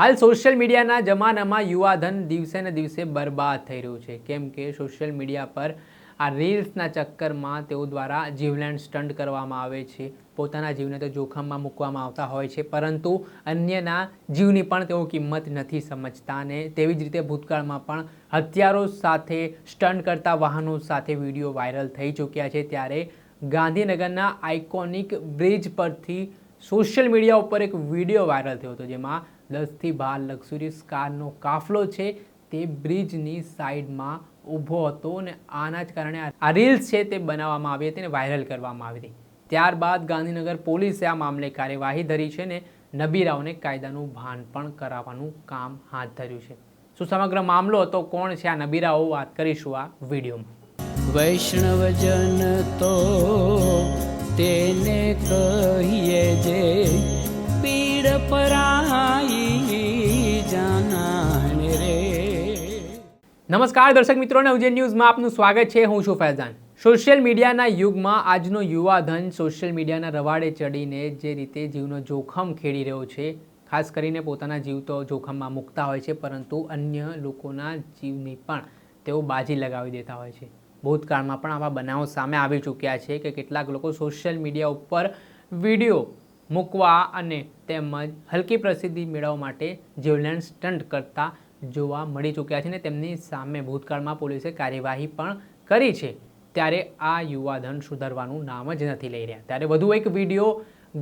હાલ સોશિયલ મીડિયાના જમાનામાં યુવાધન દિવસે ને દિવસે બરબાદ થઈ રહ્યું છે. કેમ કે સોશિયલ મીડિયા પર આ રીલ્સના ચક્કરમાં તેઓ દ્વારા જીવલેણ સ્ટન્ટ કરવામાં આવે છે. પોતાના જીવને તો જોખમમાં મૂકવામાં આવતા હોય છે, પરંતુ અન્યના જીવની પણ તેઓ કિંમત નથી સમજતા અને તેવી જ રીતે ભૂતકાળમાં પણ હથિયારો સાથે સ્ટન્ટ કરતા વાહનો સાથે વીડિયો વાયરલ થઈ ચૂક્યા છે. ત્યારે ગાંધીનગરના આઇકોનિક બ્રિજ પરથી સોશિયલ મીડિયા ઉપર એક વીડિયો વાયરલ થયો હતો, જેમાં દસથી બાર લક્ઝુરિયસ કારનો કાફલો છે, તે બ્રિજની સાઈડમાં ઊભો હતો અને આના જ કારણે આ- રીલ્સ છે તે બનાવવામાં આવી હતી અને વાયરલ કરવામાં આવી હતી. ત્યારબાદ ગાંધીનગર પોલીસે આ મામલે કાર્યવાહી ધરી છે ને નબીરાઓને કાયદાનું ભાન પણ કરાવવાનું કામ હાથ ધર્યું છે. શું સમગ્ર મામલો હતો? કોણ છે આ નબીરાઓ? વાત કરીશું આ વિડીયોમાં. વૈષ્ણવજન તો તેને કહીએ જે પીડ જાનાને રે નમસ્કાર, દર્શક મિત્રો નવજે ન્યૂઝમાં આપનું સ્વાગત છે. હું છું ફૈઝાન. સોશિયલ મીડિયાના યુગમાં આજનો યુવા ધન સોશિયલ મીડિયાના રવાડે ચડીને જે રીતે જીવનો જોખમ ખેડી રહ્યો છે, ખાસ કરીને પોતાના જીવ તો જોખમમાં મૂકતા હોય છે, પરંતુ અન્ય લોકોના જીવની પણ તેઓ બાજી લગાવી દેતા હોય છે. ભૂતકાળમાં પણ આવા બનાવો સામે આવી ચૂક્યા છે કે કેટલાક લોકો સોશિયલ મીડિયા ઉપર વીડિયો મૂકવા અને તેમજ હલકી પ્રસિદ્ધિ મેળવવા માટે જીવલેણ સ્ટન્ટ કરતા જોવા મળી ચૂક્યા છે ને તેમની સામે ભૂતકાળમાં પોલીસે કાર્યવાહી પણ કરી છે. ત્યારે આ યુવાધન સુધરવાનું નામ જ નથી લઈ રહ્યા. ત્યારે વધુ એક વીડિયો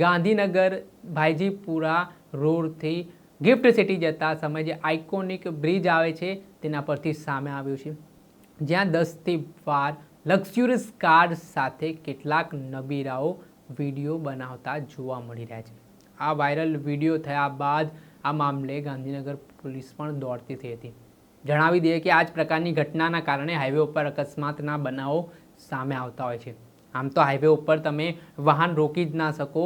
ગાંધીનગર ભાઈજીપુરા રોડથી ગિફ્ટ સિટી જતા સમયે જે આઇકોનિક બ્રિજ આવે છે તેના પરથી સામે આવ્યું છે. જ્યાં દસથી બાર લક્ઝ્યુરિયસ કાર સાથે કેટલાક નબીરાઓ વીડિયો બનાવતા જોવા મળી રહ્યા છે. આ વાયરલ વીડિયો થયા બાદ આ મામલે ગાંધીનગર પોલીસ પણ દોડતી થઈ હતી. જણાવી દઈએ કે આ જ પ્રકારની ઘટનાના કારણે હાઈવે ઉપર અકસ્માતના બનાવો સામે આવતા હોય છે. આમ તો હાઈવે ઉપર તમે વાહન રોકી જ ના શકો,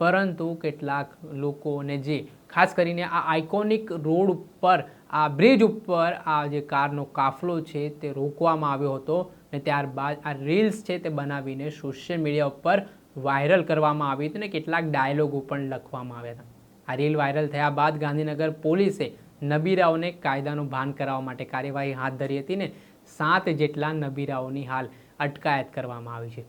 પરંતુ કેટલાક લોકોને જે, ખાસ કરીને આ આઇકોનિક રોડ ઉપર, આ બ્રિજ ઉપર આ જે કારનો કાફલો છે તે રોકવામાં આવ્યો હતો ને ત્યારબાદ આ રીલ્સ છે તે બનાવીને સોશિયલ મીડિયા ઉપર વાયરલ કરવામાં આવી હતી ને કેટલાક ડાયલોગો પણ લખવામાં આવ્યા હતા. આ રીલ વાયરલ થયા બાદ ગાંધીનગર પોલીસે નબીરાઓને કાયદાનું ભાન કરાવવા માટે કાર્યવાહી હાથ ધરી હતી ને સાત જેટલા નબીરાઓની હાલ અટકાયત કરવામાં આવી છે.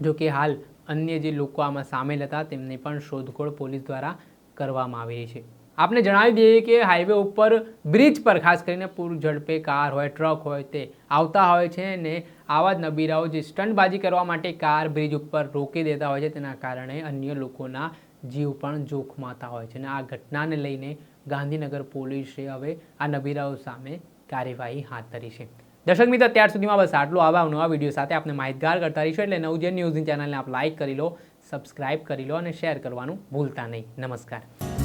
જો કે હાલ અન્ય જે લોકો આમાં સામેલ હતા, તેમની પણ શોધખોળ પોલીસ દ્વારા કરવામાં આવી રહી છે. આપને જણાવી દઈએ કે હાઈવે ઉપર બ્રિજ પર ખાસ કરીને પૂર ઝડપે કાર હોય ટ્રક હોય તે આવતા હોય છે ને આવા જ નબીરાઓ જે સ્ટન્ટબાજી કરવા માટે કાર બ્રિજ ઉપર રોકી દેતા હોય છે તેના કારણે અન્ય લોકોના જીવ પણ જોખમાતા હોય છે અને આ ઘટનાને લઈને ગાંધીનગર પોલીસે હવે આ નબીરાઓ સામે કાર્યવાહી હાથ ધરી છે. દર્શક મિત્રો અત્યાર સુધીમાં બસ આટલું. આવા નવા વીડિયો સાથે આપણે માહિતગાર કરતા રહીશું એટલે નવજન ન્યૂઝની ચેનલને આપ લાઇક કરી લો સબસ્ક્રાઇબ કરી લો અને શેર કરવાનું ભૂલતા નહીં. નમસ્કાર.